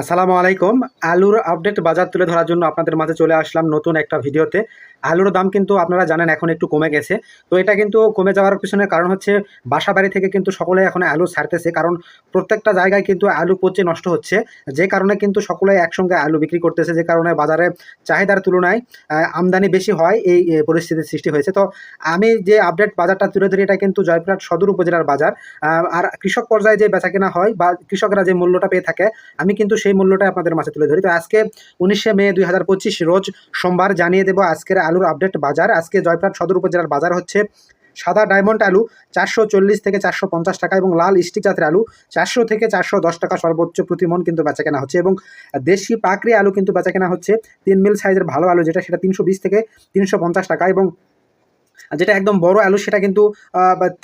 আসসালামু আলাইকুম। আলুর আপডেট বাজার তুলে ধরার জন্য আপনাদের মাঝে চলে আসলাম নতুন একটা ভিডিওতে। আলুর দাম কিন্তু আপনারা জানেন এখন একটু কমে গেছে। তো এটা কিন্তু কমে যাওয়ার পিছনে কারণ হচ্ছে বাসা বাড়ি থেকে কিন্তু সকলে এখন আলু ছাড়তেছে। কারণ প্রত্যেকটা জায়গায় কিন্তু আলু পচে নষ্ট হচ্ছে। যে কারণে কিন্তু সকলে একসঙ্গে আলু বিক্রি করতেছে। যে কারণে বাজারে চাহিদার তুলনায় আমদানি বেশি হয় এই পরিস্থিতির সৃষ্টি হয়েছে। তো আমি যে আপডেট বাজারটা তুলে ধরি, এটা কিন্তু জয়পুরহাট সদর উপজেলার বাজার। আর কৃষক পর্যায়ে যে বেচা কেনা হয় বা কৃষকরা যে মূল্যটা পেয়ে থাকে, আমি কিন্তু সেই মূল্যটা আপনাদের মাঝে তুলে ধরি। তো আজকে উনিশে মে দুই হাজার পঁচিশ রোজ সোমবার জানিয়ে দেবো আজকের আলুর আপডেট বাজার। আজকে জয়পুরহাট সদর উপজেলার বাজার হচ্ছে সাদা ডায়মন্ড আলু চারশো চল্লিশ থেকে চারশো পঞ্চাশ টাকা এবং লাল স্টিক জাতের আলু চারশো থেকে চারশো দশ টাকা সর্বোচ্চ প্রতি মন কিন্তু বেচা কেনা হচ্ছে এবং দেশি পাকড়ি আলু কিন্তু বেচা কেনা হচ্ছে তিন মিল সাইজের ভালো আলু যেটা সেটা তিনশো বিশ থেকে তিনশো পঞ্চাশ টাকা এবং যেটা একদম বড় আলু, সেটা কিন্তু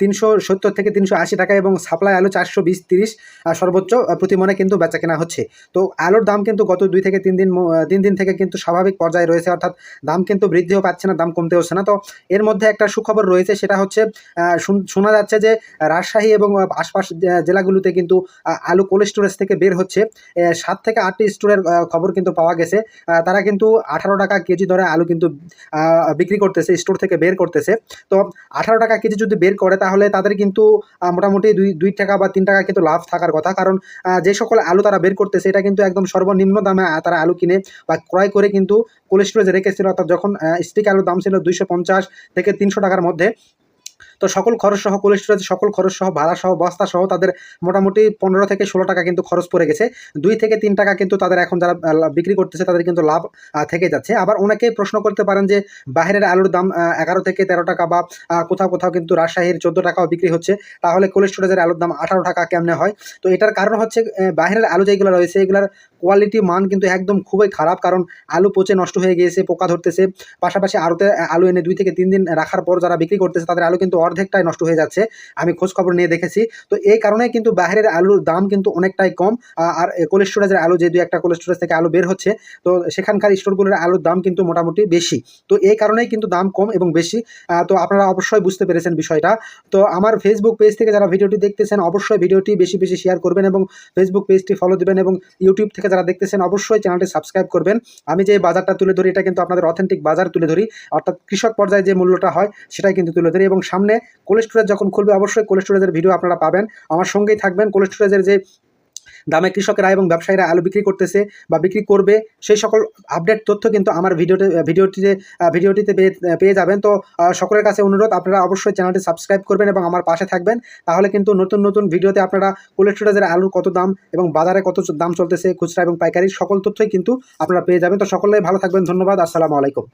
তিনশো সত্তর থেকে তিনশো আশি টাকা এবং সাপ্লাই আলু চারশো বিশ তিরিশ সর্বোচ্চ প্রতি মনে কিন্তু বেচা কেনা হচ্ছে। তো আলুর দাম কিন্তু গত দুই থেকে তিন দিন তিন দিন থেকে কিন্তু স্বাভাবিক পর্যায়ে রয়েছে, অর্থাৎ দাম কিন্তু বৃদ্ধিও পাচ্ছে না, দাম কমতে হচ্ছে না। তো এর মধ্যে একটা সুখবর রয়েছে, সেটা হচ্ছে শোনা যাচ্ছে যে রাজশাহী এবং আশপাশ জেলাগুলোতে কিন্তু আলু কোল্ড স্টোরেজ থেকে বের হচ্ছে। সাত থেকে আটটি স্টোরের খবর কিন্তু পাওয়া গেছে। তারা কিন্তু আঠারো টাকা কেজি দরে আলু কিন্তু বিক্রি করতেছে, স্টোর থেকে বের করতেছে। তো আঠারো টাকা কেজি যদি বের করে, তাহলে তাদের কিন্তু মোটামুটি দুই দুই টাকা বা তিন টাকা কিন্তু লাভ থাকার কথা। কারণ যে সকল আলু তারা বের করতেছে, সেটা কিন্তু একদম সর্বনিম্ন দামে তারা আলু কিনে বা ক্রয় করে কিন্তু কোল্ড স্টোরেজে রেখেছিল, অর্থাৎ যখন স্টিক আলুর দাম ছিল দুইশো পঞ্চাশ থেকে তিনশো টাকার মধ্যে তো সকল খরচ সহ কোল্ড স্টোরেজ সকল খরচ সহ ভাড়া সহ, বস্তা সহ তাদের মোটামুটি পনেরো থেকে ষোলো টাকা কিন্তু খরচ পড়ে গেছে। দুই থেকে তিন টাকা কিন্তু তাদের এখন যারা বিক্রি করতেছে তাদের কিন্তু লাভ থেকে যাচ্ছে। আবার অনেকেই প্রশ্ন করতে পারেন যে বাইরের আলুর দাম এগারো থেকে তেরো টাকা বা কোথাও কোথাও কিন্তু রাজশাহীর চোদ্দ টাকাও বিক্রি হচ্ছে। তাহলে কোল্ড স্টোরেজের আলুর দাম আঠারো টাকা কেমনে হয়? তো এটার কারণ হচ্ছে বাইরের আলু যেগুলো রয়েছে, এগুলোর কোয়ালিটি মান কিন্তু একদম খুবই খারাপ। কারণ আলু পচে নষ্ট হয়ে গিয়েছে, পোকা ধরতেছে। পাশাপাশি আলুতে আলু এনে দুই থেকে তিন দিন রাখার পর যারা বিক্রি করতেছে, তাদের আলু কিন্তু অর্ধেকটাই নষ্ট হয়ে যাচ্ছে, আমি খোঁজ খবর নিয়ে দেখেছি। তো এই কারণে কিন্তু বাইরের আলুর দাম কিন্তু অনেকটাই কম আর কোল্ড স্টোরেজের আলু যে দুই একটা কোল্ড স্টোরেজ থেকে আলু বের হচ্ছে, তো সেখানকার স্টোরগুলোর আলুর দাম কিন্তু মোটামুটি বেশি। তো এই কারণেই কিন্তু দাম কম এবং বেশি তো আপনারা অবশ্যই বুঝতে পেরেছেন বিষয়টা। তো আমার ফেসবুক পেজ থেকে যারা ভিডিওটি দেখতেছেন, অবশ্যই ভিডিওটি বেশি বেশি শেয়ার করবেন এবং ফেসবুক পেজটি ফলো দেবেন এবং ইউটিউব থেকে যারা দেখতেছেন, অবশ্যই চ্যানেলটি সাবস্ক্রাইব করবেন। আমি যে বাজারটা তুলে ধরি, এটা কিন্তু আপনাদের অথেন্টিক বাজার তুলে ধরি। অর্থাৎ কৃষক পর্যায়ে যে মূল্যটা হয়, সেটাই কিন্তু তুলে ধরি এবং সামনে কোল্ড স্টোরেজ যখন খুলবে, অবশ্যই কোল্ড স্টোরেজের ভিডিও আপনারা পাবেন। আমার সঙ্গেই থাকবেন। কোল্ড স্টোরেজের যে দামে কৃষকেরা এবং ব্যবসায়ীরা আলু বিক্রি করতেছে বা বিক্রি করবে, সেই সকল আপডেট তথ্য কিন্তু আমার ভিডিওতে ভিডিওটিতে ভিডিওটিতে পেয়ে যাবেন। তো সকলের কাছে অনুরোধ, আপনারা অবশ্যই চ্যানেলটি সাবস্ক্রাইব করবেন এবং আমার পাশে থাকবেন। তাহলে কিন্তু নতুন নতুন ভিডিওতে আপনারা কোল্ড স্টোরেজের আলুর কত দাম এবং বাজারে কত দাম চলতেছে, খুচরা এবং পাইকারি, সকল তথ্যই কিন্তু আপনারা পেয়ে যাবেন। তো সকলে ভালো থাকবেন। ধন্যবাদ। আসসালামু আলাইকুম।